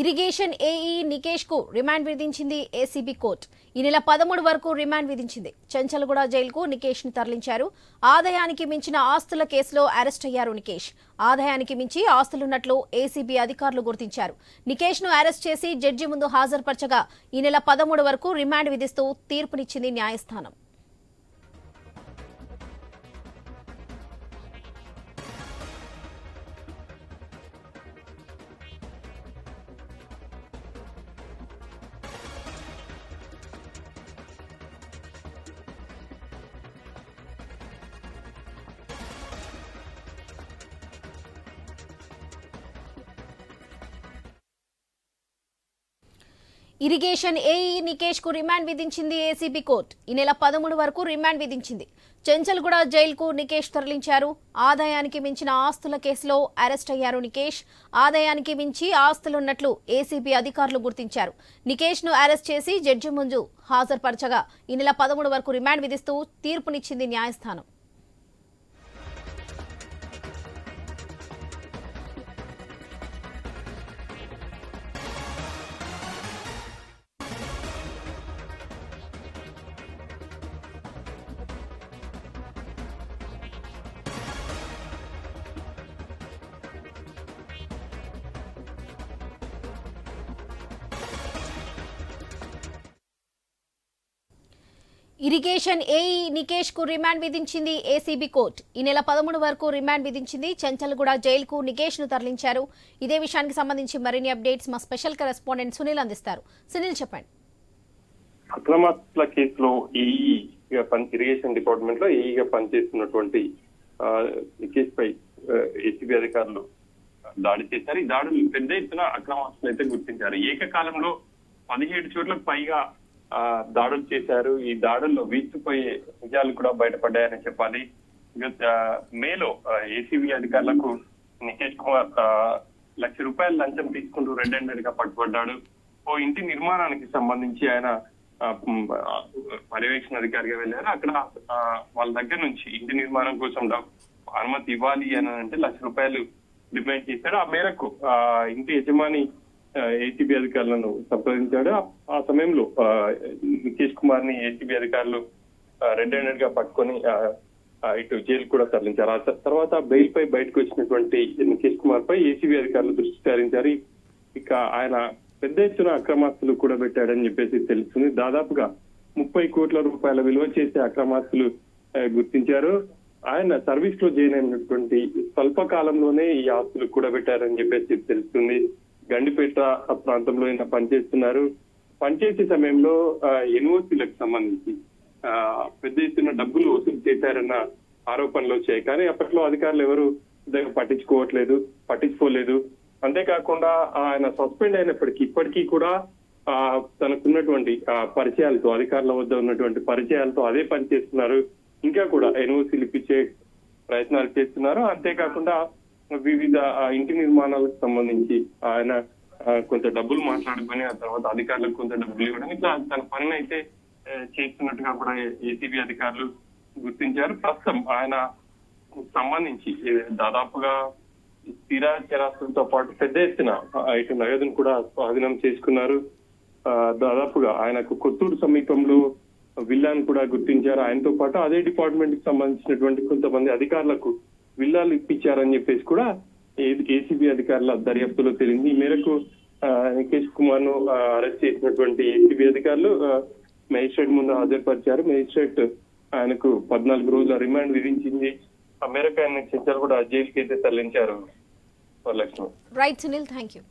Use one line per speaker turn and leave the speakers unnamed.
Irrigation AE నికేష్కు remand విధించింది ACB court. ఈ నెల పదమూడు వరకు రిమాండ్ విధించింది. చెంచల్గూడ జైలుకు నికేష్ని తరలించారు. ఆదాయానికి మించిన ఆస్తుల కేసులో అరెస్ట్ అయ్యారు నికేష్. ఆదాయానికి మించి ఆస్తులున్నట్లు ఏసీబీ అధికారులు గుర్తించారు. నికేష్ను అరెస్ట్ చేసి జడ్జి ముందు హాజరుపరచగా ఈ నెల పదమూడు వరకు రిమాండ్ విధిస్తూ తీర్పునిచ్చింది న్యాయస్థానం. ఇరిగేషన్ ఏఈ నికేష్కు రిమాండ్ విధించింది ఏసీబీ కోర్టు. ఈ నెల పదమూడు వరకు రిమాండ్ విధించింది. చెంచల్గూడ జైలుకు నికేష్ తరలించారు. ఆదాయానికి మించిన ఆస్తుల కేసులో అరెస్ట్ అయ్యారు నికేష్. ఆదాయానికి మించి ఆస్తులున్నట్లు ఏసీబీ అధికారులు గుర్తించారు. నికేష్ను అరెస్ట్ చేసి జడ్జి ముందు హాజరుపరచగా ఈ నెల పదమూడు వరకు రిమాండ్ విధిస్తూ తీర్పునిచ్చింది న్యాయస్థానం. ఇరిగేషన్ ఏఈ నికేష్కు రిమాండ్ విధించింది ఏసీబీ కోర్టు. ఈ నెల పదమూడు వరకు రిమాండ్ విధించింది చెంచల్గూడ జైలుకు నికేష్ను తరలించారు. ఇదే విషయానికి సంబంధించి మరిన్ని అప్డేట్స్ మా స్పెషల్ కరెస్పాండెంట్ సునీల్ అందిస్తారు. సునీల్ చెప్పండి.
అక్రమాస్తుల కేసులో ఈఈగా పని ఇరిగేషన్ డిపార్ట్మెంట్లో ఏఈగా పనిచేస్తున్నటువంటి నికేష్ పై ఏసీబీ అధికారులు దాడి చేశారు. ఈ దాడులు పెద్ద ఎత్తున అక్రమాస్తులు అయితే గుర్తించారు. ఏకకాలంలో పదిహేడు చోట్లకు పైగా దాడులు చేశారు. ఈ దాడుల్లో వీచిపోయే నిజాలు కూడా బయటపడ్డాయని చెప్పాలి. మేలో ఏసీబీ అధికారులకు నికేష్ కుమార్ ఆ, లక్ష రూపాయల లంచం తీసుకుంటూ రెడ్ హ్యాండెడ్గా పట్టుబడ్డాడు. ఓ ఇంటి నిర్మాణానికి సంబంధించి ఆయన పర్యవేక్షణ అధికారిగా వెళ్ళారు. అక్కడ వాళ్ళ దగ్గర నుంచి ఇంటి నిర్మాణం కోసం అనుమతి ఇవ్వాలి అని అంటే లక్ష రూపాయలు డిమాండ్ చేశాడు ఆ మేరకు ఆ ఇంటి యజమాని ఏసీబీ అధికారులను సంప్రదించాడు. ఆ- సమయంలో ఆ, నికేష్ కుమార్ని ఏసీబీ అధికారులు రెడ్ హ్యాండెడ్గా పట్టుకొని ఇటు జైలు కూడా తరలించారు. ఆ తర్వాత బెయిల్ పై బయటకు వచ్చినటువంటి నికేష్ కుమార్ పై ఏసీబీ అధికారులు దృష్టి సారించారు. ఇక ఆయన పెద్ద ఎత్తున అక్రమాస్తులు కూడా పెట్టాడని చెప్పేసి తెలుస్తుంది. దాదాపుగా ముప్పై కోట్ల రూపాయల విలువ చేసే అక్రమాస్తులు గుర్తించారు. ఆయన సర్వీస్లో జాయిన్ అయినటువంటి స్వల్ప కాలంలోనే ఈ ఆస్తులు కూడా పెట్టారని చెప్పేసి తెలుస్తుంది. గండిపేట ప్రాంతంలో ఆయన పనిచేస్తున్నారు. పనిచేసే సమయంలో ఎన్ఓసీలకు సంబంధించి ఆ, పెద్ద ఎత్తున డబ్బులు వసూలు చేశారన్న ఆరోపణలు వచ్చాయి. కానీ అప్పట్లో అధికారులు ఎవరు పట్టించుకోవట్లేదు పట్టించుకోలేదు. అంతేకాకుండా ఆయన సస్పెండ్ అయినప్పటికీ ఇప్పటికీ కూడా ఆ తనకున్నటువంటి ఆ, పరిచయాలతో అధికారుల వద్ద ఉన్నటువంటి పరిచయాలతో అదే పని చేస్తున్నారు. ఇంకా కూడా ఎన్ఓసీలు ఇప్పించే ప్రయత్నాలు చేస్తున్నారు. అంతేకాకుండా వివిధ ఇంటి నిర్మాణాలకు సంబంధించి ఆయన కొంత డబ్బులు మాట్లాడుకొని ఆ తర్వాత అధికారులకు కొంత డబ్బులు ఇవ్వడం. ఇట్లా తన పనిని అయితే చేస్తున్నట్టుగా కూడా ఏసీబీ అధికారులు గుర్తించారు. ప్రస్తుతం ఆయన సంబంధించి దాదాపుగా స్థిర చరాస్తులతో పాటు పెద్ద ఎత్తున ఇటు నగదును కూడా స్వాధీనం చేసుకున్నారు. దాదాపుగా ఆయనకు కొత్తూరు సమీపంలో విల్లాను కూడా గుర్తించారు. ఆయనతో పాటు అదే డిపార్ట్మెంట్కి సంబంధించినటువంటి కొంతమంది అధికారులకు విల్లాలు ఇప్పించారని చెప్పేసి కూడా ఏసీబీ అధికారుల దర్యాప్తులో తెలిసింది ఈ మేరకు ఆ, నికేష్ కుమార్ను అరెస్ట్ చేసినటువంటి ఏసీబీ అధికారులు మేజిస్ట్రేట్ ముందు హాజరుపరిచారు. మేజిస్ట్రేట్ ఆయనకు పద్నాలుగు రోజుల రిమాండ్ విధించింది. ఆ మేరకు ఆయన చెంచాలు కూడా జైలుకి అయితే తరలించారు Varalakshmi.
Right Sunil thank you